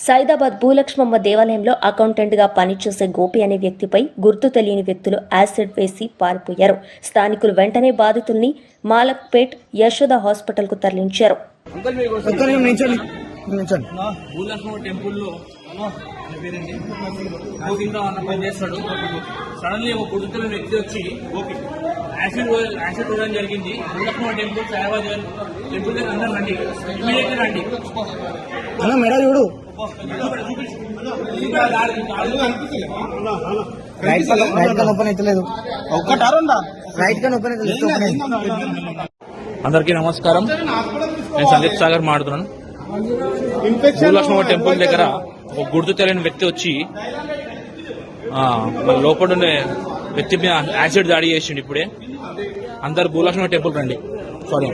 సైదాబాద్ భూలక్ష్మమ్మ దేవాలయంలో అకౌంటెంట్గా పనిచేసే గోపి అనే వ్యక్తిపై గుర్తు తెలియని వ్యక్తులు యాసిడ్ వేసి పారిపోయారు. స్థానికులు వెంటనే బాధితుల్ని మాలక్పేట్ యశోద హాస్పిటల్కు తరలించారు భూలక్ష్మ టెంపుల్లో సడన్లీ ఒక గుర్తున్న వ్యక్తి వచ్చి యాసిడ్ వే- యాసిడ్ వేయడం జరిగింది. భూలక్ష్మ టెంపుల్ సాయిబాబా టెంపుల్ దగ్గర అందరూ రండి. ఇమీడియట్ రండి. అన్న మెడ చూడు. రైట్ కన్ ఓపెన్ కన్ ఓపెన్ అందరికీ నమస్కారం. నేను సందీప్ సాగర్ మాడుతున్నాను భూలక్ష్మ టెంపుల్ దగ్గర ఒక గుర్తు తెలియని వ్యక్తి వచ్చి మన లోపల ఉండే వ్యక్తి మీద యాసిడ్ దాడి చేసిండు ఇప్పుడే. అందరు భూలక్ష్మి టెంపుల్ రండి. సారీ